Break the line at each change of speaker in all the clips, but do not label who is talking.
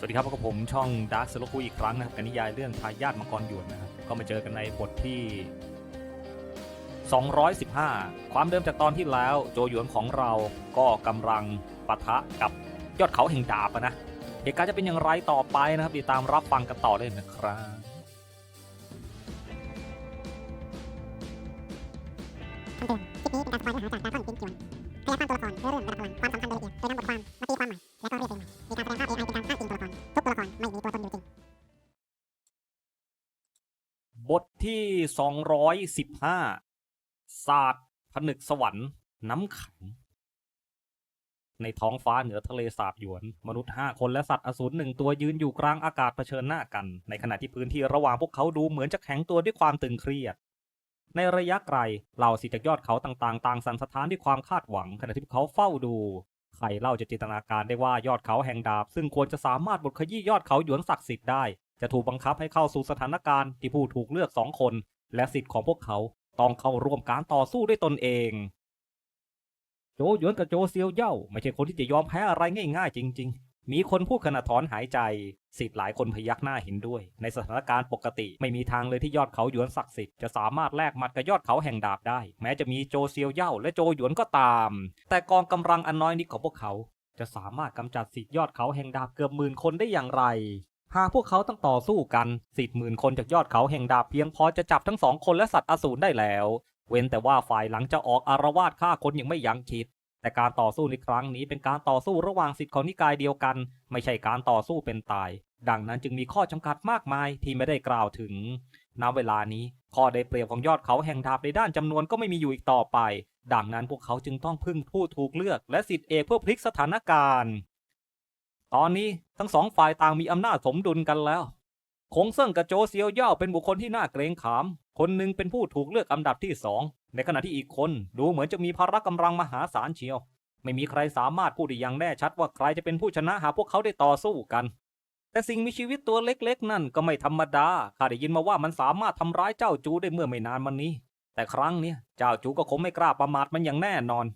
สวัสดีครับพบกับผมช่องดาร์คสโลคุอีกครั้งนะครับกับนิยายเรื่องทายาทมังกรหยวนนะครับก็มาเจอกันในบทที่ 215 ความเดิมจากตอนที่แล้วโจหยวนของเราก็กำลังปะทะกับยอดเขาแห่งดาบนะเหตุการณ์จะเป็นอย่างไรต่อไปนะครับติดตามรับฟังกันต่อเลยนะครับ
คำเตือนคลิปนี้เป็นการสปอยเนื้อหาจากดราก้อนกินจวนขยายความตัวละครเนื้อเรื่องระดับพลังความสำคัญรายละเอียดโดยนำบทความมาตีความใหม่และก็เรียกเพลงใหม่ ตัวตนอยู่จริง
บทที่ 215 ศาสตร์ผนึกสวรรค์ น้ำขัง ในท้องฟ้าเหนือทะเลสาบหยวน มนุษย์5คนและสัตว์อสูรหนึ่งตัวยืนอยู่กลางอากาศเผชิญหน้ากัน ในขณะที่พื้นที่ระหว่างพวกเขาดูเหมือนจะแข็งตัวด้วยความตึงเครียดในระยะไกลเหล่าสิทธิ์จากยอดเขาต่างๆ ต่างสั่นสะท้านด้วยความคาดหวัง ขณะที่พวกเขาเฝ้าดู ใครเล่าจะจินตนาการได้ว่ายอดเขาแห่งดาบ ซึ่งควรจะสามารถบดขยี้ยอดเขาหยวนศักดิ์สิทธิ์ได้ จะถูกบังคับให้เข้าสู่สถานการณ์ที่ผู้ถูกเลือกสองคน และสิทธิ์ของพวกเขาต้องเข้าร่วมการต่อสู้ด้วยตนเอง โจหยวนกับโจเซียวเย่าไม่ใช่คนที่จะยอมแพ้อะไรง่ายๆ จริง ๆ มีคนพูดขณะถอนหายใจสิทธิ์หลายคนพยักหน้าเห็นด้วย ในสถานการณ์ปกติ ไม่มีทางเลยที่ยอดเขาหยวนศักดิ์สิทธิ์จะสามารถแลกมัดกับยอดเขาแห่งดาบได้ แม้จะมีโจเซียวเย่าและโจหยวนก็ตาม แต่กองกำลังอันน้อยนิดของพวกเขา จะสามารถกำจัดสิทธิ์ยอดเขาแห่งดาบเกือบหมื่นคนได้อย่างไรหากพวกเขาต้องต่อสู้กันสิทธิ์หมื่นคนจากยอดเขาแห่งดาบเพียงพอจะจับทั้งสองคนและสัตว์อสูรได้แล้ว เว้นแต่ว่าฝ่ายหลังจะออกอารวาสฆ่าคนอย่างไม่ยั้งคิด แต่การต่อสู้ในครั้งนี้เป็นการต่อสู้ระหว่างสิทธิ์ของนิกายเดียวกัน ไม่ใช่การต่อสู้เป็นตาย ดังนั้นจึงมีข้อจำกัดมากมายที่ไม่ได้กล่าวถึงณเวลานี้ข้อได้เปรียบของยอดเขาแห่งดาบในด้านจำนวนก็ไม่มีอยู่อีกต่อไป ดังนั้นพวกเขาจึงต้องพึ่งผู้ถูกเลือก และสิทธิเอกเพื่อพลิกสถานการณ์ ตอนนี้ทั้งสองฝ่ายต่างมีอำนาจสมดุลกันแล้วคงเซิ่งกับโจเซียวเย่าเป็นบุคคลที่น่าเกรงขาม คนหนึ่งเป็นผู้ถูกเลือกอันดับที่สองในขณะที่อีกคนดูเหมือนจะมีพละกำลังมหาศาลเชียว ไม่มีใครสามารถพูดได้อย่างแน่ชัดว่าใครจะเป็นผู้ชนะหากพวกเขาได้ต่อสู้กัน แต่สิ่งมีชีวิตตัวเล็กๆ นั่นก็ไม่ธรรมดาข้าได้ยินมาว่ามันสามารถทำร้ายเจ้าจูได้เมื่อไม่นานมานี้ แต่ครั้งนี้เจ้าจูก็คงไม่กล้าประมาทมันอย่างแน่นอน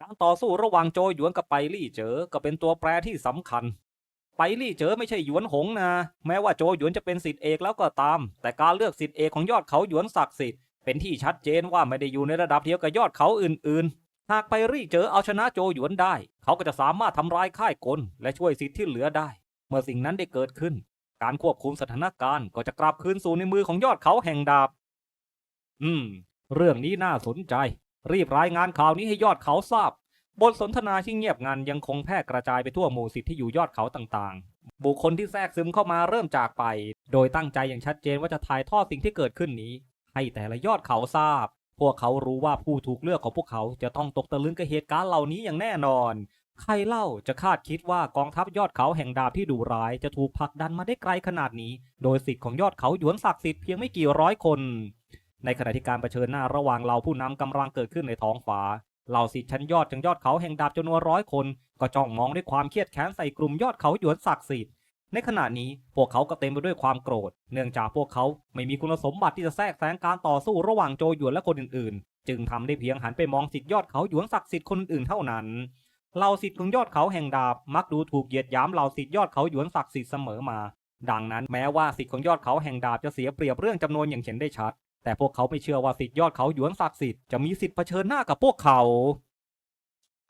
การต่อสู้ระหว่างโจหยวนกับไปลี่เจอก็เป็นตัวแปรที่สำคัญ ไปลี่เจอไม่ใช่หยวนหงนะ แม้ว่าโจหยวนจะเป็นสิทธิเอกแล้วก็ตาม แต่การเลือกสิทธิเอกของยอดเขาหยวนศักดิ์สิทธิ์เป็นที่ชัดเจนว่าไม่ได้อยู่ในระดับเดียวกับยอดเขาอื่นๆ หากไปรี่เจอเอาชนะโจหยวนได้ เขาก็จะสามารถทำลายค่ายกล และช่วยสิทธิ์ที่เหลือได้ เมื่อสิ่งนั้นได้เกิดขึ้น การควบคุมสถานการณ์ก็จะกลับคืนสู่ในมือของยอดเขาแห่งดาบ อืม เรื่องนี้น่าสนใจ รีบรายงานข่าวนี้ให้ยอดเขาทราบ บทสนทนาที่เงียบงันยังคงแพร่กระจายไปทั่วหมู่สิทธิ์ที่อยู่ยอดเขาต่างๆ บุคคลที่แทรกซึมเข้ามาเริ่มจากไป โดยตั้งใจอย่างชัดเจนว่าจะถ่ายทอดสิ่งที่เกิดขึ้นนี้ ให้แต่ละยอดเขาทราบ พวกเขารู้ว่าผู้ถูกเลือกของพวกเขาจะต้องตกตะลึงกับเหตุการณ์เหล่านี้อย่างแน่นอน ใครเล่าจะคาดคิดว่ากองทัพยอดเขาแห่งดาบที่ดุร้ายจะถูกผลักดันมาได้ไกลขนาดนี้ โดยสิทธิ์ของยอดเขาหยวนศักดิ์สิทธิ์เพียงไม่กี่ร้อยคน ในขณะที่การเผชิญหน้าระหว่างเหล่าผู้นำกำลังเกิดขึ้นในท้องฟ้า เหล่าสิทธิ์ชั้นยอดจังยอดเขาแห่งดาบจำนวนร้อยคน ก็จ้องมองด้วยความเครียดแค้นใส่กลุ่มยอดเขาหยวนศักดิ์สิทธิ์ในขณะนี้พวกเขาก็เต็มไปด้วยความโกรธ เนื่องจากพวกเขาไม่มีคุณสมบัติที่จะแทรกแซงการต่อสู้ระหว่างโจหยวนและคนอื่นๆ จึงทำได้เพียงหันไปมองสิทธิ์ยอดเขาหยวนศักดิ์สิทธิ์คนอื่นเท่านั้นเหล่าสิทธิ์ของยอดเขาแห่งดาบมักดูถูกเหยียดหยามเหล่าสิทธิ์ยอดเขาหยวนศักดิ์สิทธิ์เสมอมา ดังนั้นแม้ว่าสิทธิ์ของยอดเขาแห่งดาบจะเสียเปรียบเรื่องจำนวนอย่างเห็นได้ชัด แต่พวกเขาไม่เชื่อว่าสิทธิ์ยอดเขาหยวนศักดิ์สิทธิ์จะมีสิทธิ์เผชิญหน้ากับพวกเขา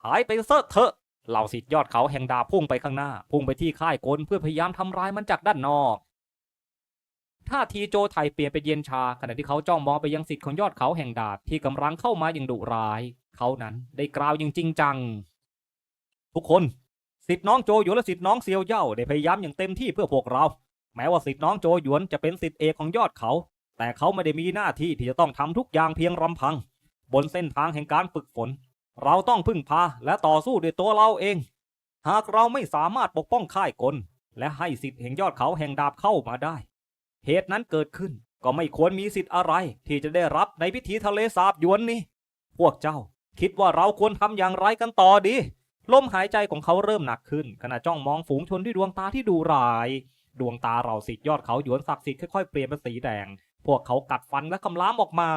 หายไปเสอะเถอะเหล่าสิทธิ์ยอดเขาแห่งดาพุ่งไปข้างหน้า พุ่งไปที่ค่ายกลเพื่อพยายามทำร้ายมันจากด้านนอกท่าทีโจไทยเปลี่ยนเป็นเย็นชา ขณะที่เขาจ้องมองไปยังสิทธิ์ของยอดเขาแห่งดาบที่กำลังเข้ามาอย่างดุร้าย เขานั้นได้กล่าวอย่างจริงจัง ทุกคนสิทธิ์น้องโจหยวนและสิทธิ์น้องเซียวเย่าได้พยายามอย่างเต็มที่เพื่อพวกเรา แม้ว่าสิทธิ์น้องโจหยวนจะเป็นสิทธิ์เอกของยอดเขา แต่เขาไม่ได้มีหน้าที่ที่จะต้องทำทุกอย่างเพียงลำพัง บนเส้นทางแห่งการฝึกฝน เราต้องพึ่งพาและต่อสู้ด้วยตัวเราเอง หากเราไม่สามารถปกป้องค่ายกล และให้สิทธิ์แห่งยอดเขาแห่งดาบเข้ามาได้ เหตุนั้นเกิดขึ้นก็ไม่ควรมีสิทธิ์อะไรที่จะได้รับในพิธีทะเลสาบหยวนนี้ พวกเจ้าคิดว่าเราควรทำอย่างไรกันต่อดีลมหายใจของเขาเริ่มหนักขึ้น ขณะจ้องมองฝูงชนด้วยดวงตาที่ดูร้าย ดวงตาเราสิทธิ์ยอดเขาหยวนศักดิ์สิทธิ์ค่อยๆเปลี่ยนเป็นสีแดง พวกเขากัดฟันและคำรามออกมา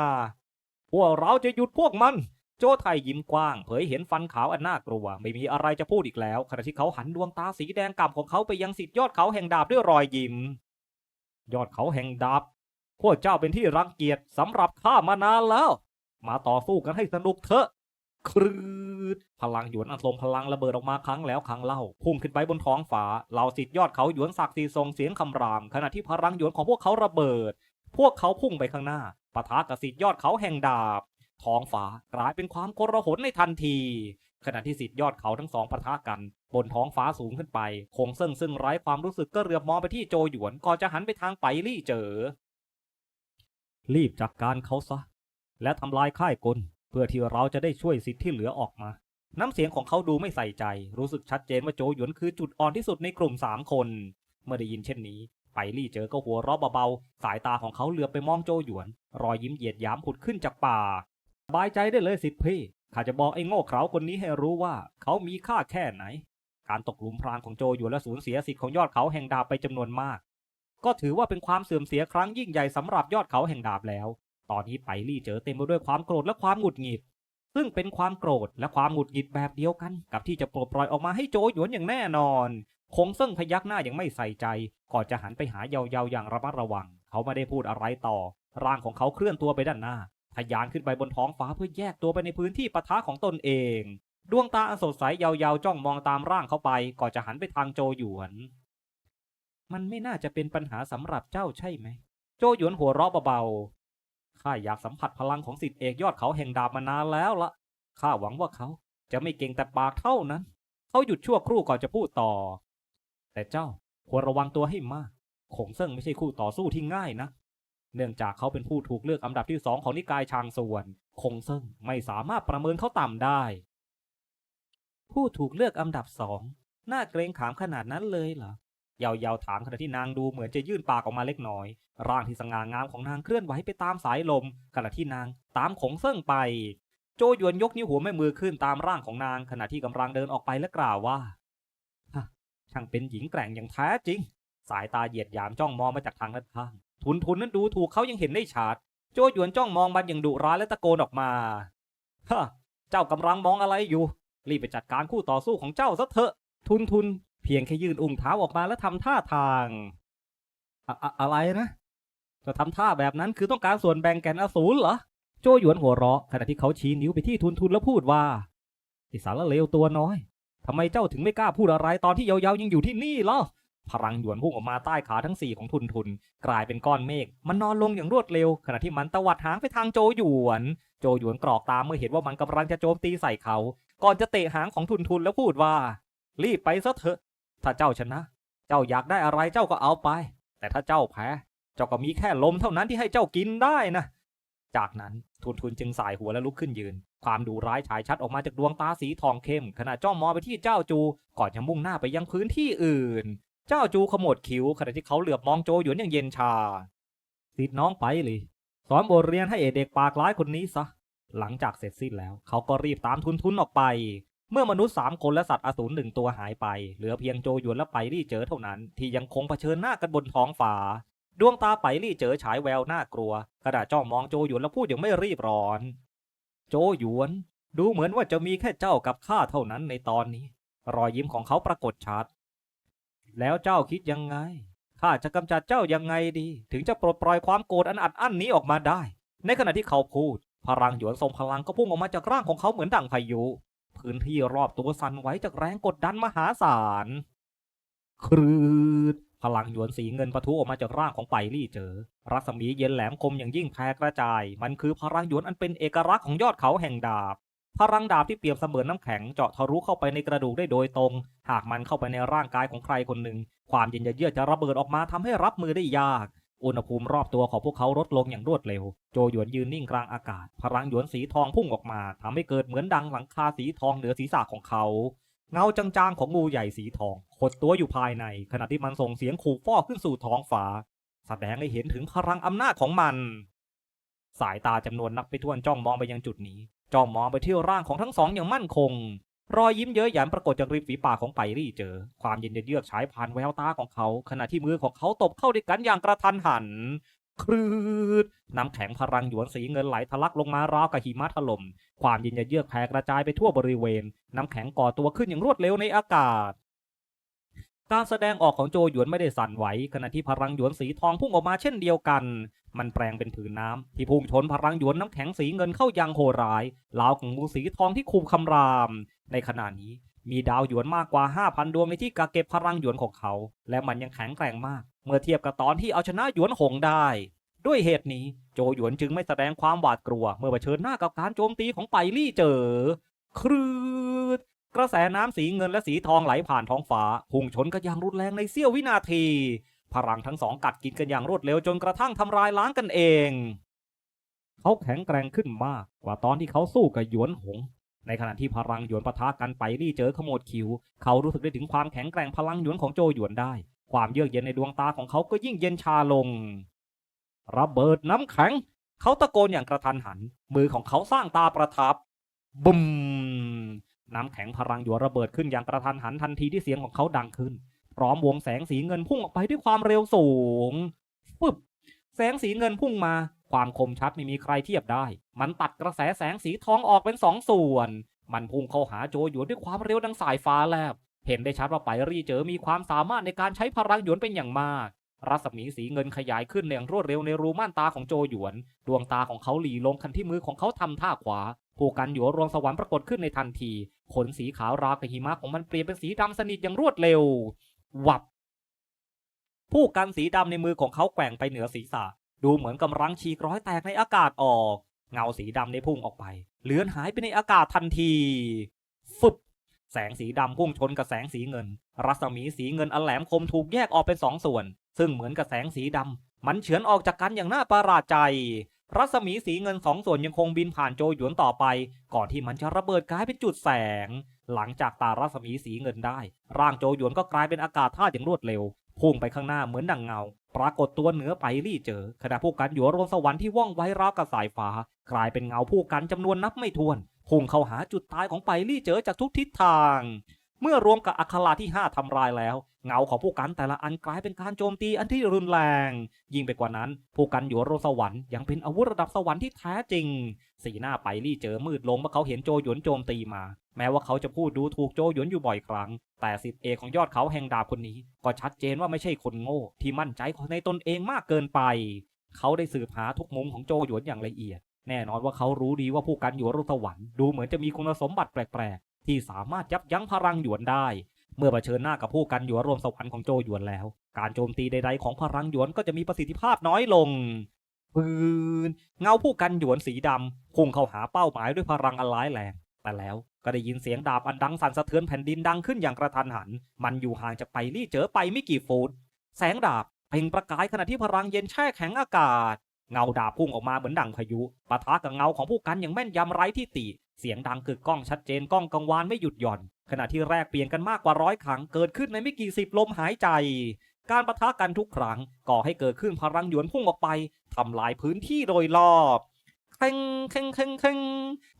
พวกเราจะหยุดพวกมัน โจไทยยิ้มกว้าง เผยเห็นฟันขาวอันน่ากลัว ไม่มีอะไรจะพูดอีกแล้ว ขณะที่เขาหันดวงตาสีแดงกล่ำของเขาไปยังสิทธิยอดเขาแห่งดาบด้วยรอยยิ้ม ยอดเขาแห่งดาบ พวกเจ้าเป็นที่รังเกียจสำหรับข้ามานานแล้ว มาต่อสู้กันให้สนุกเถอะครืดพลังหยวนอันทรงพลังระเบิดออกมาครั้งแล้วครั้งเล่า พุ่งขึ้นไปบนท้องฟ้าเหล่าสิทธิยอดเขาหยวนศักดิ์ศรีทรงเสียงคำราม ขณะที่พลังหยวนของพวกเขาระเบิด พวกเขาพุ่งไปข้างหน้าปะทะกับสิทธิยอดเขาแห่งดาบ ท้องฟ้ากลายเป็นความโกลาหลในทันที ขณะที่สิทธิยอดเขาทั้งสองปะทะกัน บนท้องฟ้าสูงขึ้นไป คงซึ่งซึ่งไร้ความรู้สึกก็เรือมองไปที่โจหยวนก่อนจะหันไปทางไปลี่เจอ รีบจัดการเขาซะ และทำลายค่ายกล เพื่อที่เราจะได้ช่วยสิทธิ์ที่เหลือออกมา น้ำเสียงของเขาดูไม่ใส่ใจ รู้สึกชัดเจนว่าโจหยวนคือจุดอ่อนที่สุดในกลุ่มสามคน เมื่อได้ยินเช่นนี้ ไปลี่เจอก็หัวเราะเบาๆ สายตาของเขาเหลือบไปมองโจหยวน รอยยิ้มเหยียดยามผุดขึ้นจากปาสบายใจได้เลยสิพี่ ข้าจะบอกไอ้โง่เขลาคนนี้ให้รู้ว่า เขามีค่าแค่ไหน การตกหลุมพรางของโจหยวนและสูญเสียสิทธิ์ของยอดเขาแห่งดาบไปจำนวนมาก ก็ถือว่าเป็นความเสื่อมเสียครั้งยิ่งใหญ่สำหรับยอดเขาแห่งดาบแล้ว ตอนนี้ไปลี่เจอเต็มไปด้วยความโกรธและความหงุดหงิด ซึ่งเป็นความโกรธและความหงุดหงิดแบบเดียวกัน กับที่จะปลดปล่อยออกมาให้โจหยวนอย่างแน่นอน คงเซิ่งพยักหน้าย่างไม่ใส่ใจ ก่อนจะหันไปหาเยาๆอย่างระมัดระวัง เขาไม่ได้พูดอะไรต่อ ร่างของเขาเคลื่อนตัวไปด้านหน้า ทะยานขึ้นไปบนท้องฟ้าเพื่อแยกตัวไปในพื้นที่ปะทะของตนเอง ดวงตาอันสดใสยาวๆจ้องมองตามร่างเขาไป ก่อนจะหันไปทางโจหยวน มันไม่น่าจะเป็นปัญหาสำหรับเจ้าใช่ไหม โจหยวนหัวเราะเบาๆ ข้าอยากสัมผัสพลังของสิทธิเอกยอดเขาแห่งดาบมานานแล้วละข้าหวังว่าเขาจะไม่เก่งแต่ปากเท่านั้น เขาหยุดชั่วครู่ก่อนจะพูดต่อ แต่เจ้าควรระวังตัวให้มากคงเซิ่งไม่ใช่คู่ต่อสู้ที่ง่ายนะ เนื่องจากเขาเป็นผู้ถูกเลือกอันดับที่สองของนิกายชางส่วนคงเซิ่งไม่สามารถประเมินเขาต่ำได้ ผู้ถูกเลือกอันดับสองน่าเกรงขามขนาดนั้นเลยเหรอเยาวๆถามขณะที่นางดูเหมือนจะยื่นปากออกมาเล็กน้อย ร่างที่สง่างามของนางเคลื่อนไหวไปตามสายลม ขณะที่นางตามขงเซิ่งไป โจหยวนยกนิ้วหัวแม่มือขึ้นตามร่างของนางขณะที่กำลังเดินออกไปและกล่าวว่า ช่างเป็นหญิงแกร่งอย่างแท้จริง สายตาเหยียดหยามจ้องมองมาจากทางด้านข้างทุนทุนนั้นดูถูกเขายังเห็นได้ชัดโจหยวนจ้องมองมันอย่างดุร้ายและตะโกนออกมาฮะเจ้ากำลังมองอะไรอยู่ รีบไปจัดการคู่ต่อสู้ของเจ้าซะเถอะ ทุนทุนเพียงแค่ยื่นอุ้งเท้าออกมาแล้วทำท่าทางอะอะอะไรนะจะทำท่าแบบนั้นคือต้องการส่วนแบ่งแกนอสูรเหรอโจหยวนหัวเราะขณะที่เขาชี้นิ้วไปที่ทุนทุนแล้วพูดว่าไอสารเลวตัวน้อย ทำไมเจ้าถึงไม่กล้าพูดอะไรตอนที่เยาวๆยังอยู่ที่นี่เล่าพลังหยวนพุ่งออกมาใต้ขาทั้งสี่ของทุนทุน กลายเป็นก้อนเมฆมันนอนลงอย่างรวดเร็ว ขณะที่มันตวัดหางไปทางโจหยวน โจหยวนกรอกตามเมื่อเห็นว่ามันกำลังจะโจมตีใส่เขา ก่อนจะเตะหางของทุนทุนแล้วพูดว่า รีบไปซะเถอะ ถ้าเจ้าชนะ เจ้าอยากได้อะไรเจ้าก็เอาไป แต่ถ้าเจ้าแพ้ เจ้าก็มีแค่ลมเท่านั้นที่ให้เจ้ากินได้นะ จากนั้นทุนทุนจึงสายหัวและลุกขึ้นยืน ความดูร้ายฉายชัดออกมาจากดวงตาสีทองเข้ม ขณะจ้องมองไปที่เจ้าจู ก่อนจะมุ่งหน้าไปยังพื้นที่อื่น เจ้าจูขมวดคิ้วขณะที่เขาเหลือบมองโจหยวนอย่างเย็นชาสิทธิ์น้องไปเลยสอนบทเรียนให้เอเด็กปากร้ายคนนี้ซะ หลังจากเสร็จสิ้นแล้ว เขาก็รีบตามทุนทุนออกไป เมื่อมนุษย์สามคนและสัตว์อสูรหนึ่งตัวหายไป เหลือเพียงโจหยวนและไปรี่เจอเท่านั้น ที่ยังคงเผชิญหน้ากันบนท้องฟ้าดวงตาไปรี่เจอฉายแววน่ากลัวกระดาจ้องมองโจหยวนแล้วพูดอย่างไม่รีบร้อน โจหยวน ดูเหมือนว่าจะมีแค่เจ้ากับข้าเท่านั้นในตอนนี้ รอยยิ้มของเขาปรากฏชัด แล้วเจ้าคิดยังไง ข้าจะกำจัดเจ้ายังไงดี ถึงจะปลดปล่อยความโกรธอันอัดอั้นนี้ออกมาได้ ในขณะที่เขาพูด พลังหยวนทรงพลังก็พุ่งออกมาจากร่างของเขาเหมือนดั่งพายุ พื้นที่รอบตัวสั่นไหวจากแรงกดดันมหาศาลครืด พลังหยวนสีเงินปะทุออกมาจากร่างของไปลี่เจอ รัศมีเย็นแหลมคมอย่างยิ่งแผ่กระจาย มันคือพลังหยวนอันเป็นเอกลักษณ์ของยอดเขาแห่งดาบ พลังดาบที่เปรียบเสมือนน้ำแข็งเจาะทะลุเข้าไปในกระดูกได้โดยตรง หากมันเข้าไปในร่างกายของใครคนหนึ่ง ความเย็นเยือกจะระเบิดออกมาทำให้รับมือได้ยาก อุณหภูมิรอบตัวของพวกเขาลดลงอย่างรวดเร็ว โจหยวนยืนนิ่งกลางอากาศ พลังหยวนสีทองพุ่งออกมาทำให้เกิดเหมือนดังหลังคาสีทองเหนือศีรษะของเขา เงาจางๆของงูใหญ่สีทองขดตัวอยู่ภายใน ขณะที่มันส่งเสียงขู่ฟ้อขึ้นสู่ท้องฟ้า แสดงให้เห็นถึงพลังอำนาจของมัน สายตาจำนวนนับไปท่วนจ้องมองไปยังจุดนี้ จ้องมองไปที่ร่างของทั้งสองอย่างมั่นคง รอยยิ้มเย้ยหยันปรากฏจากริมฝีปากของไปรี่เจอ ความเย็นเยือกฉายผ่านแววตาของเขา ขณะที่มือของเขาตบเข้าด้วยกันอย่างกระทันหัน ครืดน้ำแข็งพลังหยวนสีเงินไหลทะลักลงมาราวกับหิมะถล่ม ความเย็นเยือกแผ่กระจายไปทั่วบริเวณ น้ำแข็งก่อตัวขึ้นอย่างรวดเร็วในอากาศ การแสดงออกของโจหยวนไม่ได้สั่นไหวขณะที่พลังหยวนสีทองพุ่งออกมาเช่นเดียวกัน มันแปลงเป็นผืนน้ำที่พุ่งชนพลังหยวนน้ำแข็งสีเงินเข้ายังโหร้ายราวกับงูสีทองที่คุมคำราม ในขณะนี้ มีดาวหยวนมากกว่า 5,000 ดวงในที่กักเก็บพลังหยวนของเขา และมันยังแข็งแกร่งมาก เมื่อเทียบกับตอนที่เอาชนะหยวนหงได้ ด้วยเหตุนี้โจหยวนจึงไม่แสดงความหวาดกลัว เมื่อเผชิญหน้ากับการโจมตีของไปลี่เจอ ครืดกระแสน้ำสีเงินและสีทองไหลผ่านท้องฟ้าพุ่งชนกันอย่างรุนแรงในเสี้ยววินาที พลังทั้งสองกัดกินกันอย่างรวดเร็วจนกระทั่งทำลายล้างกันเอง เขาแข็งแกร่งขึ้นมากกว่าตอนที่เขาสู้กับหยวนหง ในขณะที่พลังหยวนปะทะกันไปลี่เจอขโมดคิว เขารู้สึกได้ถึงความแข็งแกร่งพลังหยวนของโจหยวนได้ ความเยือกเย็นในดวงตาของเขาก็ยิ่งเย็นชาลงระเบิดน้ำแข็ง เขาตะโกนอย่างกระทันหัน มือของเขาสร้างตาประทับบุมน้ำแข็งพลังหยวนระเบิดขึ้นอย่างกระทันหันทันทีที่เสียงของเขาดังขึ้น พร้อมวงแสงสีเงินพุ่งออกไปด้วยความเร็วสูงฟึบแสงสีเงินพุ่งมา ความคมชัดไม่มีใครเทียบได้ มันตัดกระแสแสงสีทองออกเป็นสองส่วน มันพุ่งเข้าหาโจหยวนด้วยความเร็วดังสายฟ้าแลบ เห็นได้ชัดว่าไปรีเจอมีความสามารถในการใช้พลังหยวนเป็นอย่างมาก รัศมีสีเงินขยายขึ้นอย่างรวดเร็วในรูม่านตาของโจหยวน ดวงตาของเขาหลีลงคันที่มือของเขาทำท่าขวาผู้กันหยวรวงสวรรค์ปรากฏขึ้นในทันที ขนสีขาวราวกับหิมะของมันเปลี่ยนเป็นสีดำสนิทอย่างรวดเร็ว วับ ผู้กันสีดำในมือของเขาแกว่งไปเหนือศีรษะ ดูเหมือนกำลังฉีกร้อยแตกในอากาศออก เงาสีดำได้พุ่งออกไป เลือนหายไปในอากาศทันที ฟึบ แสงสีดำพุ่งชนกับแสงสีเงิน รัศมีสีเงินอันแหลมคมถูกแยกออกเป็นสองส่วน ซึ่งเหมือนกับแสงสีดำมันเฉือนออกจากกันอย่างน่าประหลาดใจ รัศมีสีเงินสองส่วนยังคงบินผ่านโจหยวนต่อไป ก่อนที่มันจะระเบิดกลายเป็นจุดแสง หลังจากตารัศมีสีเงินได้ ร่างโจหยวนก็กลายเป็นอากาศธาตุอย่างรวดเร็วพุ่งไปข้างหน้าเหมือนดังเงา ปรากฏตัวเหนือไปรี่เจอขณะผู้กันอยู่รนสวรรค์ที่ว่องไวราวกับสายฟ้า กลายเป็นเงาผู้กันจำนวนนับไม่ถ้วนพุ่งเข้าหาจุดตายของไปรี่เจอจากทุกทิศทาง เมื่อรวมกับอัคราที่ 5 ทำลายแล้ว เงาของผู้กันแต่ละอันกลายเป็นการโจมตีอันที่รุนแรง ยิ่งไปกว่านั้น ผู้กันอยู่โรสวรรค์ยังเป็นอาวุธระดับสวรรค์ที่แท้จริง สีหน้าไปรี่เจอมืดลงเมื่อเขาเห็นโจหยวนโจมตีมา แม้ว่าเขาจะพูดดูถูกโจหยวนอยู่บ่อยครั้ง แต่สิทธิเอกของยอดเขาแห่งดาบคนนี้ ก็ชัดเจนว่าไม่ใช่คนโง่ ที่มั่นใจในตนเองมากเกินไป เขาได้สืบหาทุกมุมของโจหยวนอย่างละเอียด แน่นอนว่าเขารู้ดีว่าผู้กันหยวนโรสวรรค์ดูเหมือนจะมีคุณสมบัติแปลก ที่สามารถยับยั้งพลังหยวนได้ เมื่อเผชิญหน้ากับผู้กันหยวนรวมสวรรค์ของโจหยวนแล้ว การโจมตีใดๆของพลังหยวนก็จะมีประสิทธิภาพน้อยลงปืนเงาผู้กันหยวนสีดำพุ่งเข้าหาเป้าหมายด้วยพลังอันร้ายแรงแต่แล้วก็ได้ยินเสียงดาบอันดังสั่นสะเทือนแผ่นดินดังขึ้นอย่างกระทันหัน มันอยู่ห่างจากไปลี่เจอไปไม่กี่ฟุตแสงดาบเปล่งประกายขณะที่พลังเย็นแช่แข็งอากาศ เงาดาบพุ่งออกมาเหมือนดังพายุปะทะกับเงาของผู้กันอย่างแม่นยำไร้ที่ติ เสียงดังกึกก้องชัดเจนก้องกังวานไม่หยุดหย่อน ขณะที่แรกเปลี่ยนกันมากกว่าร้อยครั้งเกิดขึ้นในไม่กี่สิบลมหายใจ การปะทะกันทุกครั้งก่อให้เกิดขึ้นพลังหยวนพุ่งออกไปทำลายพื้นที่โดยรอบเข่งเข่งเข่งเข่ง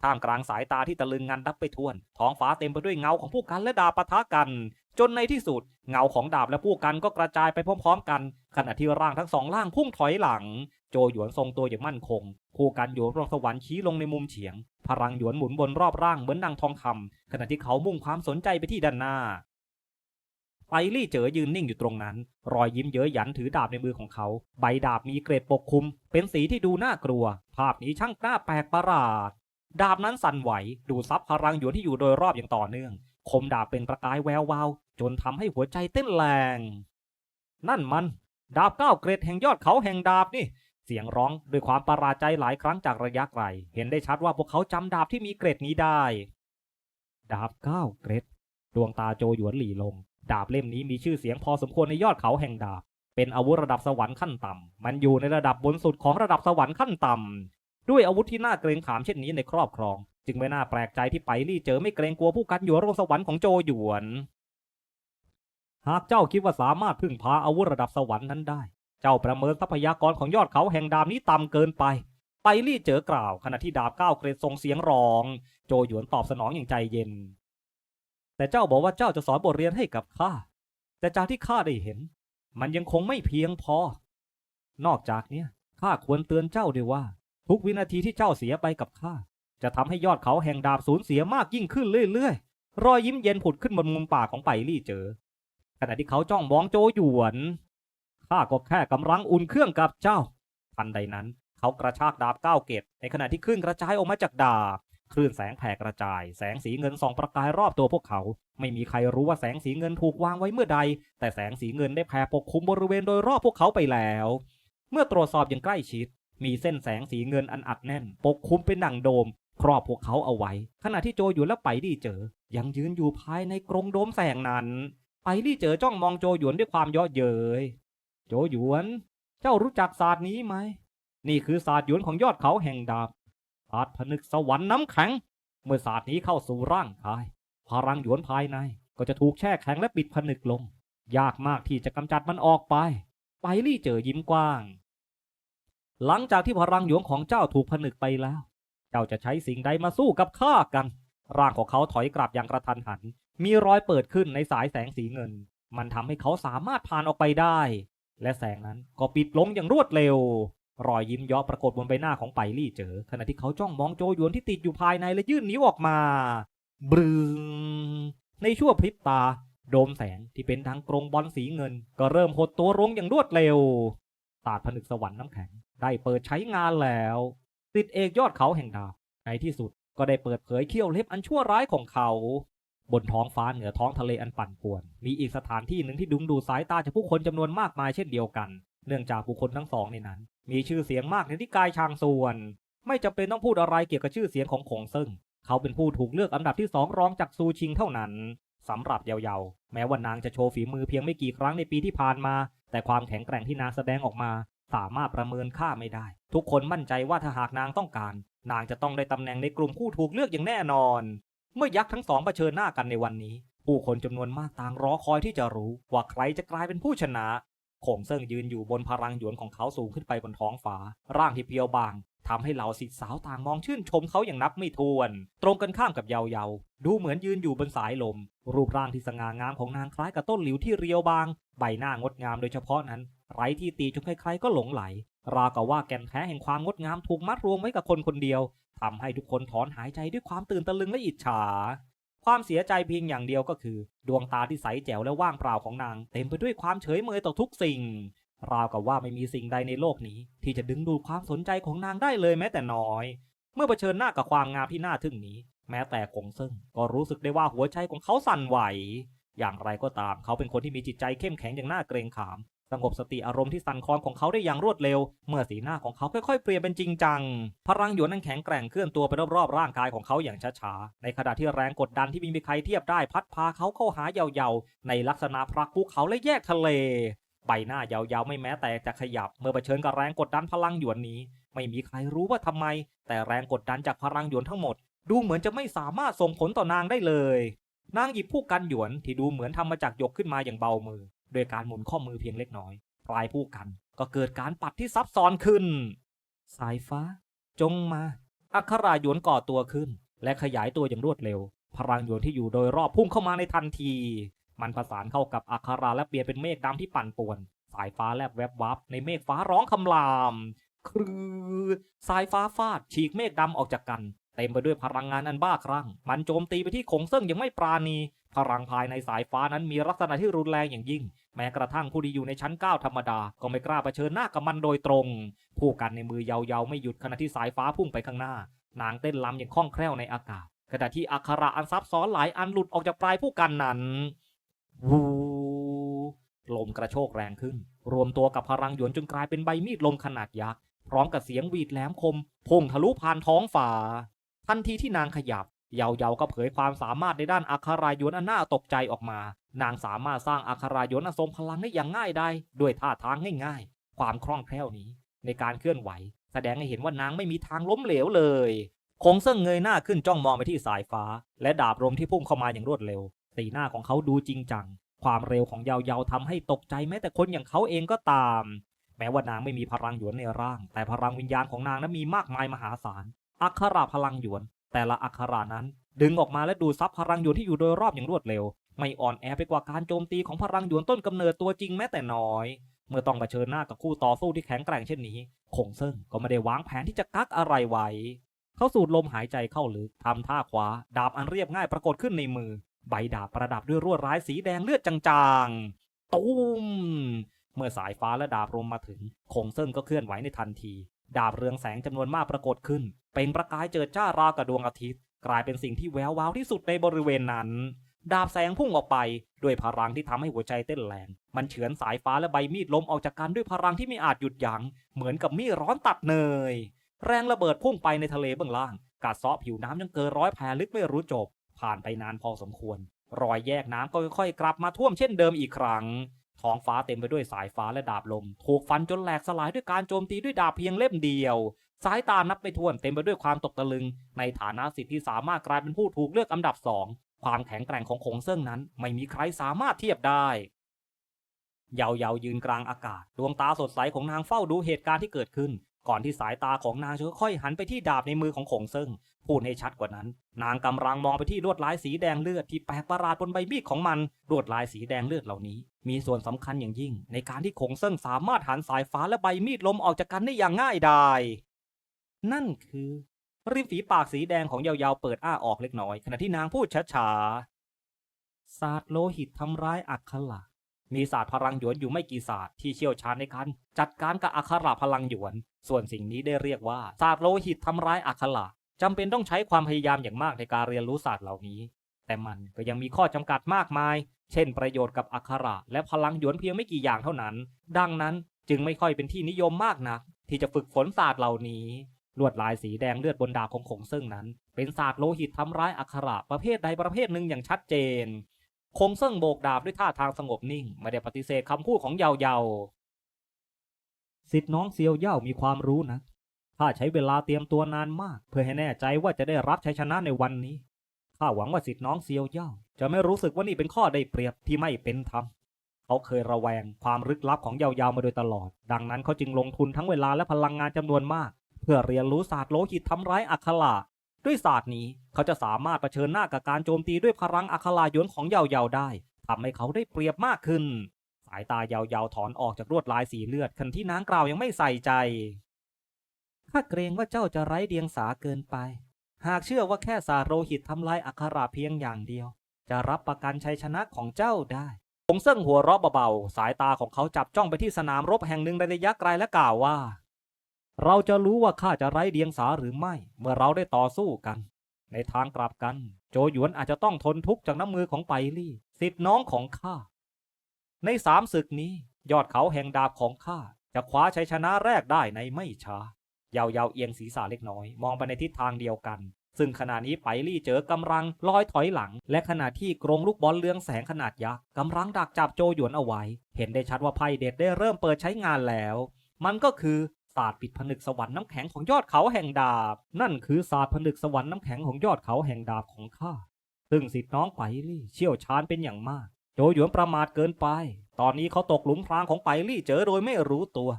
ท่ามกลางสายตาที่ตะลึงงันดับไปทั่วท้องฟ้าเต็มไปด้วยเงาของผู้กันและดาบปะทะกัน จนในที่สุด เงาของดาบและผู้กันก็กระจายไปพร้อมๆ กัน ขณะที่ร่างทั้งสองร่างพุ่งถอยหลัง โจหยวนทรงตัวอย่างมั่นคงผู้กันหยวนรองสวรรค์ชี้ลงในมุมเฉียง พลังหยวนหมุนบนรอบร่างเหมือนดังทองคำขณะที่เขามุ่งความสนใจไปที่ด้านหน้าไปลี่เจอยืนนิ่งอยู่ตรงนั้น รอยยิ้มเย้ยหยันถือดาบในมือของเขา ใบดาบมีเกรดปกคลุม เป็นสีที่ดูน่ากลัว ภาพนี้ช่างน่าแปลกประหลาด ดาบนั้นสั่นไหว ดูซับพลังหยวนที่อยู่โดยรอบอย่างต่อเนื่อง คมดาบเป็นประกายแวววาว จนทำให้หัวใจเต้นแรง นั่นมัน ดาบเก้าเกรดแห่งยอดเขาแห่งดาบนี่ เสียงร้องด้วยความประหลาดใจหลายครั้งจากระยะไกล เห็นได้ชัดว่าพวกเขาจำดาบที่มีเกรดนี้ได้ ดาบเก้าเกรด ดวงตาโจหยวนหลี่ลง ดาบเล่มนี้มีชื่อเสียงพอสมควรในยอดเขาแห่งดาบ เป็นอาวุธระดับสวรรค์ขั้นต่ำ มันอยู่ในระดับบนสุดของระดับสวรรค์ขั้นต่ำ ด้วยอาวุธที่น่าเกรงขามเช่นนี้ในครอบครอง จึงไม่น่าแปลกใจที่ไปลี่เจอไม่เกรงกลัวผู้กันอยู่รงสวรรค์ของโจหยวน หากเจ้าคิดว่าสามารถพึ่งพาอาวุธระดับสวรรค์นั้นได้ เจ้าประเมินทรัพยากรของยอดเขาแห่งดาบนี้ต่ำเกินไป ไปลี่เจอกล่าวขณะที่ดาบก้าเกรดส่งเสียงร้อง โจหยวนตอบสนองอย่างใจเย็น แต่เจ้าบอกว่าเจ้าจะสอนบทเรียนให้กับข้า แต่จากที่ข้าได้เห็น มันยังคงไม่เพียงพอ นอกจากเนี้ยข้าควรเตือนเจ้าด้วยว่า ทุกวินาทีที่เจ้าเสียไปกับข้าจะทำให้ยอดเขาแห่งดาบสูญเสียมากยิ่งขึ้นเรื่อยๆ รอยยิ้มเย็นผุดขึ้นบนมุมปากของไปลี่เจอ ขณะที่เขาจ้องมองโจหยวน ข้าก็แค่กำลังอุ่นเครื่องกับเจ้า ทันใดนั้น เขากระชากดาบเก้าเกตในขณะที่คลื่นกระจายออกมาจากดาบคลื่นแสงแผ่กระจาย แสงสีเงินส่องประกายรอบตัวพวกเขา ไม่มีใครรู้ว่าแสงสีเงินถูกวางไว้เมื่อใด แต่แสงสีเงินได้แผ่ปกคลุมบริเวณโดยรอบพวกเขาไปแล้ว เมื่อตรวจสอบอย่างใกล้ชิด มีเส้นแสงสีเงินอันอัดแน่น ปกคลุมเป็นหนังโดม ครอบพวกเขาเอาไว้ ขณะที่โจอยู่และไปดีเจอ ยังยืนอยู่ภายในกรงโดมแสงนั้น ไปลี่เจอจ้องมองโจหยวนด้วยความเยาะเย้ย โจหยวน เจ้ารู้จักศาสตร์นี้ไหม นี่คือศาสตร์หยวนของยอดเขาแห่งดาบ ศาสตร์ผนึกสวรรค์น้ำแข็ง เมื่อศาสตร์นี้เข้าสู่ร่างกาย พลังหยวนภายในก็จะถูกแช่แข็งและปิดผนึกลง ยากมากที่จะกำจัดมันออกไป ไปลี่เจอยิ้มกว้าง หลังจากที่พลังหยวนของเจ้าถูกผนึกไปแล้ว เจ้าจะใช้สิ่งใดมาสู้กับข้ากัน ร่างของเขาถอยกลับอย่างกระทันหัน มีรอยเปิดขึ้นในสายแสงสีเงิน มันทำให้เขาสามารถผ่านออกไปได้ และแสงนั้นก็ปิดลงอย่างรวดเร็ว รอยยิ้มเยาะปรากฏบนใบหน้าของไปลี่เจอ ขณะที่เขาจ้องมองโจหยวนที่ติดอยู่ภายในและยื่นนิ้วออกมาบรึงในชั่วพริบตา โดมแสงที่เป็นทางกรงบอลสีเงิน ก็เริ่มหดตัวลงอย่างรวดเร็วศาสตร์ผนึกสวรรค์น้ำแข็งได้เปิดใช้งานแล้วติดเอกยอดเขาแห่งดาวในที่สุดก็ได้เปิดเผยเขี้ยวเล็บอันชั่วร้ายของเขา บนท้องฟ้าเหนือท้องทะเลอันปั่นป่วน มีอีกสถานที่หนึ่งที่ดึงดูดสายตาจากผู้คนจำนวนมากมายเช่นเดียวกัน เนื่องจากบุคคลทั้งสองในนั้น มีชื่อเสียงมากในที่กายชางส่วน ไม่จำเป็นต้องพูดอะไรเกี่ยวกับชื่อเสียงของขงเซิงเขาเป็นผู้ถูกเลือกอันดับที่สองรองจากซูชิงเท่านั้นสำหรับเยาวๆ แม้ว่านางจะโชว์ฝีมือเพียงไม่กี่ครั้งในปีที่ผ่านมา แต่ความแข็งแกร่งที่นางแสดงออกมา สามารถประเมินค่าไม่ได้ ทุกคนมั่นใจว่าถ้าหากนางต้องการ นางจะต้องได้ตำแหน่งในกลุ่มผู้ถูกเลือกอย่างแน่นอน เมื่อยักษ์ทั้งสองเผชิญหน้ากันในวันนี้ ผู้คนจำนวนมากต่างรอคอยที่จะรู้ว่าใครจะกลายเป็นผู้ชนะโขงเซิงยืนอยู่บนพลังหยวนของเขาสูงขึ้นไปบนท้องฟ้า ร่างที่เพียวบางทำให้เหล่าสิทธิสาวต่างมองชื่นชมเขาอย่างนับไม่ถ้วน ตรงกันข้ามกับเยาเยาดูเหมือนยืนอยู่บนสายลม รูปร่างที่สง่างามของนางคล้ายกับต้นหลิวที่เรียวบาง ใบหน้างดงามโดยเฉพาะนั้นไร้ที่ตีจนใครๆก็หลงไหล ราวกับว่าแก่นแท้แห่งความงดงามถูกมัดรวมไว้กับคนคนเดียวทำให้ทุกคนถอนหายใจด้วยความตื่นตะลึงและอิจฉา ความเสียใจเพียงอย่างเดียวก็คือ ดวงตาที่ใสแจ๋วและว่างเปล่าของนาง เต็มไปด้วยความเฉยเมยต่อทุกสิ่ง ราวกับว่าไม่มีสิ่งใดในโลกนี้ ที่จะดึงดูดความสนใจของนางได้เลยแม้แต่น้อย เมื่อเผชิญหน้ากับความงามที่น่าทึ่งนี้ แม้แต่กงเซิงก็รู้สึกได้ว่าหัวใจของเขาสั่นไหวอย่างไรก็ตามเขาเป็นคนที่มีจิตใจเข้มแข็งอย่างน่าเกรงขาม สงบสติอารมณ์ที่สั่นคลอนของเขาได้อย่างรวดเร็ว เมื่อสีหน้าของเขาค่อยๆ เปลี่ยนเป็นจริงจัง พลังหยวนนั้นแข็งแกร่งเคลื่อนตัวไปรอบๆร่างกายของเขาอย่างช้าๆ ในขณะที่แรงกดดันที่ไมมีใครเทียบได้พัดพาเขาเข้าหาเยาๆ ในลักษณะพระภูเขาและแยกทะเล ใบหน้ายาวๆ ไม่แม้แต่จะขยับ เมื่อเผชิญกับแรงกดดันพลังหยวนนี้ ไม่มีใครรู้ว่าทำไม แต่แรงกดดันจากพลังหยวนทั้งหมด ดูเหมือนจะไม่สามารถส่งผลต่อนางได้เลย นางหยิบผู้กันหยวนที่ดูเหมือนทำมาจากหยกขึ้นมาอย่างเบามือ โดยการหมุนข้อมือเพียงเล็กน้อย ปลายผู้กันก็เกิดการปัดที่ซับซ้อนขึ้น สายฟ้า จงมา อัคราหยวนก่อตัวขึ้น และขยายตัวอย่างรวดเร็ว พลังหยวนที่อยู่โดยรอบพุ่งเข้ามาในทันที มันผสานเข้ากับอัคราและเปลี่ยนเป็นเมฆดำที่ปั่นป่วน สายฟ้าแลบแวบวับในเมฆฟ้าร้องคำราม ครือ สายฟ้าฟาดฉีกเมฆดำออกจากกัน เต็มไปด้วยพลังงานอันบ้าคลั่ง มันโจมตีไปที่ขงเซิ่งอย่างไม่ปราณี พลังภายในสายฟ้านั้นมีลักษณะที่รุนแรงอย่างยิ่ง แม้กระทั่งผู้ที่อยู่ในชั้น 9 ธรรมดา ก็ไม่กล้าเผชิญหน้ากับมันโดยตรงผู้กันในมือยาวๆไม่หยุดขณะที่สายฟ้าพุ่งไปข้างหน้า นางเต้นลำอย่างคล่องแคล่วในอากาศ ขณะที่อักขระอันซับซ้อนหลายอันหลุดออกจากปลายผู้กันนั้นวูลมกระโชกแรงขึ้น รวมตัวกับพลังหยวนจนกลายเป็นใบมีดลมขนาดยักษ์พร้อมกับเสียงหวีดแหลมคมพุ่งทะลุผ่านท้องฟ้าทันทีที่นางขยับ เยาเยาก็เผยความสามารถในด้านอัครายนอันน่าตกใจออกมา นางสามารถสร้างอัครายนอันทรงพลังได้อย่างง่ายได้ด้วยท่าทางง่ายๆ ความคล่องแคล่วนี้ ในการเคลื่อนไหว แสดงให้เห็นว่านางไม่มีทางล้มเหลวเลยคงเซิ่งเงยหน้าขึ้นจ้องมองไปที่สายฟ้า และดาบลมที่พุ่งเข้ามาอย่างรวดเร็ว สีหน้าของเขาดูจริงจัง ความเร็วของเยาเยาทำให้ตกใจแม้แต่คนอย่างเขาเองก็ตาม แม้ว่านางไม่มีพลังหยวนในร่าง แต่พลังวิญญาณของนางนั้นมีมากมายมหาศาลอักขระพลังหยวน แต่ละอักขระนั้น ดึงออกมาและดูดซับพลังหยวนที่อยู่โดยรอบอย่างรวดเร็ว ไม่อ่อนแอไปกว่าการโจมตีของพลังหยวนต้นกำเนิดตัวจริงแม้แต่น้อย เมื่อต้องเผชิญหน้ากับคู่ต่อสู้ที่แข็งแกร่งเช่นนี้คงเซิงก็ไม่ได้วางแผนที่จะกักอะไรไว้เขาสูดลมหายใจเข้าลึกทำท่าขวา ดาบอันเรียบง่ายปรากฏขึ้นในมือ ใบดาบประดับด้วยลวดร้ายสีแดงเลือดจางๆตูมเมื่อสายฟ้าและดาบรมมาถึงคงเซิงก็เคลื่อนไหวในทันที ดาบเรืองแสงจำนวนมากปรากฏขึ้น เป็นประกายเจิดจ้าราวกับดวงอาทิตย์ กลายเป็นสิ่งที่แวววาวที่สุดในบริเวณนั้น ดาบแสงพุ่งออกไปด้วยพลังที่ทำให้หัวใจเต้นแรง มันเฉือนสายฟ้าและใบมีดล้มออกจากกันด้วยพลังที่ไม่อาจหยุดยัง้ง เหมือนกับมีดร้อนตัดเนย แรงระเบิดพุ่งไปในทะเลเบื้องล่าง กัดเซาะผิวน้ำยังเกินร้อยแผลลึกไม่รู้จบ ผ่านไปนานพอสมควร รอยแยกน้ำก็ค่อยๆกลับมาท่วมเช่นเดิมอีกครั้ง ท้องฟ้าเต็มไปด้วยสายฟ้าและดาบลม ถูกฟันจนแหลกสลายด้วยการโจมตีด้วยดาบเพียงเล่มเดียว สายตานับไม่ถ้วนเต็มไปด้วยความตกตะลึง ในฐานะสิทธิ์ที่สามารถกลายเป็นผู้ถูกเลือกอันดับสองความแข็งแกร่งของคงเซิ่งนั้น ไม่มีใครสามารถเทียบได้เยาเยายืนกลางอากาศ ดวงตาสดใสของนางเฝ้าดูเหตุการณ์ที่เกิดขึ้น ก่อนที่สายตาของนางจะค่อยๆหันไปที่ดาบในมือของคงเซิ่งพูดให้ชัดกว่านั้น นางกำลังมองไปที่ลวดลายสีแดงเลือดที่แปลกประหลาดบนใบมีดของมันลวดลายสีแดงเลือดเหล่านี้ มีส่วนสำคัญอย่างยิ่ง ในการที่คงเซิ่งสามารถหันสายฟ้าและใบมีดลมออกจากกันได้อย่างง่ายดายนั่นคือริมฝีปากสีแดงของยาวๆเปิดอ้าออกเล็กน้อย ขณะที่นางพูดช้าๆศาสตร์โลหิตทำร้ายอักขระมีศาสตร์พลังหยวนอยู่ไม่กี่ศาสตร์ที่เชี่ยวชาญในการจัดการกับอักขระพลังหยวน ส่วนสิ่งนี้ได้เรียกว่าศาสตร์โลหิตทำร้ายอักขระจำเป็นต้องใช้ความพยายามอย่างมากในการเรียนรู้ศาสตร์เหล่านี้ แต่มันก็ยังมีข้อจำกัดมากมาย เช่น ประโยชน์กับอักขระ และพลังหยวนเพียงไม่กี่อย่างเท่านั้น ดังนั้นจึงไม่ค่อยเป็นที่นิยมมากนัก ที่จะฝึกฝนศาสตร์เหล่านี้ ลวดลายสีแดงเลือดบนดาบของคงเซิ่งนั้น เป็นศาสตร์โลหิตทำร้ายอักขระประเภทใดประเภทหนึ่งอย่างชัดเจนคงเซิ่งโบกดาบด้วยท่าทางสงบนิ่ง ไม่ได้ปฏิเสธคำพูดของเยาเยา สิทธิ์น้องเซียวเย่ามีความรู้นะข้าใช้เวลาเตรียมตัวนานมาก เพื่อให้แน่ใจว่าจะได้รับชัยชนะในวันนี้ข้าหวังว่าสิทธิ์น้องเซียวเย่าจะไม่รู้สึกว่านี่เป็นข้อได้เปรียบที่ไม่เป็นธรรมเขาเคยระแวงความลึกลับของเยาเยามาโดยตลอด ดังนั้นเขาจึงลงทุนทั้งเวลาและพลังงานจำนวนมาก เพื่อเรียนรู้ศาสตร์โลหิตทำร้ายอัคระด้วยศาสตร์นี้เขาจะสามารถเผชิญหน้ากับการโจมตีด้วยพลังอัคขระยนของเยาเยาได้ทำให้เขาได้เปรียบมากขึ้น สายตายาเยาถอนออกจากลวดลายสีเลือดขณะที่นางกล่าวยังไม่ใส่ใจ ข้าเกรงว่าเจ้าจะไร้เดียงสาเกินไป หากเชื่อว่าแค่สาโลหิตทำลายอัคราเพียงอย่างเดียว จะรับประกันชัยชนะของเจ้าได้คงเซิ่งหัวเราะเบาๆ สายตาของเขาจับจ้องไปที่สนามรบแห่งหนึ่งในระยะไกลและกล่าวว่า เราจะรู้ว่าข้าจะไร้เดียงสาหรือไม่ เมื่อเราได้ต่อสู้กัน ในทางกลับกัน โจหยวนอาจจะต้องทนทุกข์จากน้ำมือของไปลี่สิทธิ์น้องของข้า ในสามศึกนี้ยอดเขาแห่งดาบของข้าจะคว้าชัยชนะแรกได้ในไม่ช้ายาวๆเอียงศีรษะเล็กน้อย มองไปในทิศทางเดียวกัน ซึ่งขณะนี้ไปลี่เจอกำลังลอยถอยหลัง และขณะที่กรงลูกบอลเรืองแสงขนาดยักษ์กำลังดักจับโจหยวนเอาไว้ เห็นได้ชัดว่าไพ่เด็ดได้เริ่มเปิดใช้งานแล้ว มันก็คือศาสตร์ปิดผนึกสวรรค์น้ำแข็งของยอดเขาแห่งดาบ นั่นคือศาสตร์ผนึกสวรรค์น้ำแข็งของยอดเขาแห่งดาบของข้าซึ่งสิทธิ์น้องไปลี่เชี่ยวชาญเป็นอย่างมาก โจหยวนประมาทเกินไป ตอนนี้เขาตกหลุมพรางของไปลี่เจอโดยไม่รู้ตัว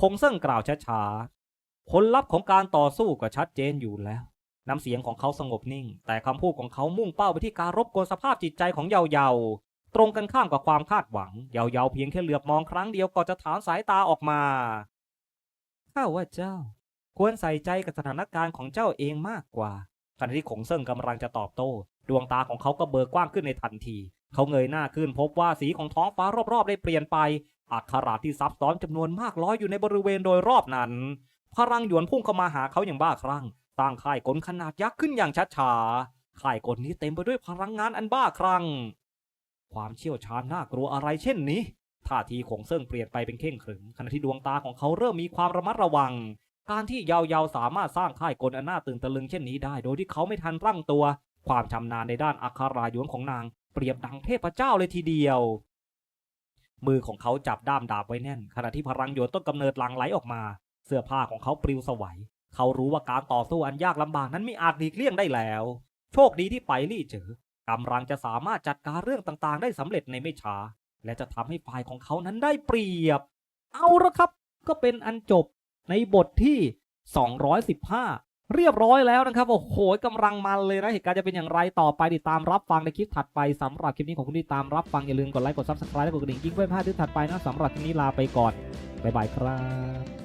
คงเซิ่งกล่าวช้าๆ ผลลัพธ์ของการต่อสู้ก็ชัดเจนอยู่แล้ว น้ำเสียงของเขาสงบนิ่ง แต่คำพูดของเขามุ่งเป้าไปที่การรบกวนสภาพจิตใจของเยาเยาตรงกันข้ามกับความคาดหวัง เยาเยาเพียงแค่เหลือบมองครั้งเดียวก็จะถอนสายตาออกมา ข้าว่าเจ้า ควรใส่ใจกับสถานการณ์ของเจ้าเองมากกว่าขณะที่ขงเซิ่งกำลังจะตอบโต้ ดวงตาของเขาก็เบิกกว้างขึ้นในทันที เขาเงยหน้าขึ้นพบว่าสีของท้องฟ้ารอบๆได้เปลี่ยนไป อักขระที่ซับซ้อนจำนวนมากลอยอยู่ในบริเวณโดยรอบนั้น พลังหยวนพุ่งเข้ามาหาเขาอย่างบ้าคลั่งสร้างค่ายกลขนาดยักษ์ขึ้นอย่างช้าๆค่ายกลนี้เต็มไปด้วยพลังงานอันบ้าคลั่ง ความเชี่ยวชาญน่ากลัวอะไรเช่นนี้ท่าทีของเซิ่งเปลี่ยนไปเป็นเข่งขรึมขณะที่ดวงตาของเขาเริ่มมีความระมัดระวัง การที่ยาวๆสามารถสร้างค่ายกลอันน่าตื่นตะลึงเช่นนี้ได้ โดยที่เขาไม่ทันตั้งตัว ความชำนาญในด้านอัคราหยวนของนาง เปรียบดังเทพเจ้าเลยทีเดียว มือของเขาจับด้ามดาบไว้แน่น ขณะที่พลังหยนต้นกำเนิดหลั่งไหลออกมา เสื้อผ้าของเขาปลิวสวัย เขารู้ว่าการต่อสู้อันยากลำบากนั้นไม่อาจหลีกเลี่ยงได้แล้ว โชคดีที่ไปลี่เจอกำลังจะสามารถจัดการเรื่องต่างๆ ได้สำเร็จในไม่ช้า และจะทำให้ฝ่ายของเขานั้นได้เปรียบ เอาละครับ ก็เป็นอันจบในบทที่ 215 เรียบร้อยแล้วนะครับ โอ้โหกำลังมันเลยนะ เหตุการณ์จะเป็นอย่างไรต่อไปติดตามรับฟังในคลิปถัดไปสำหรับคลิปนี้ของคุณที่ตามรับฟัง อย่าลืมกดไลค์กดซับสไครต์และกดกระดิ่งกิ๊งเพื่อไม่พลาดคลิปถัดไปนะสำหรับคลิปนี้ลาไปก่อน บ๊ายบายครับ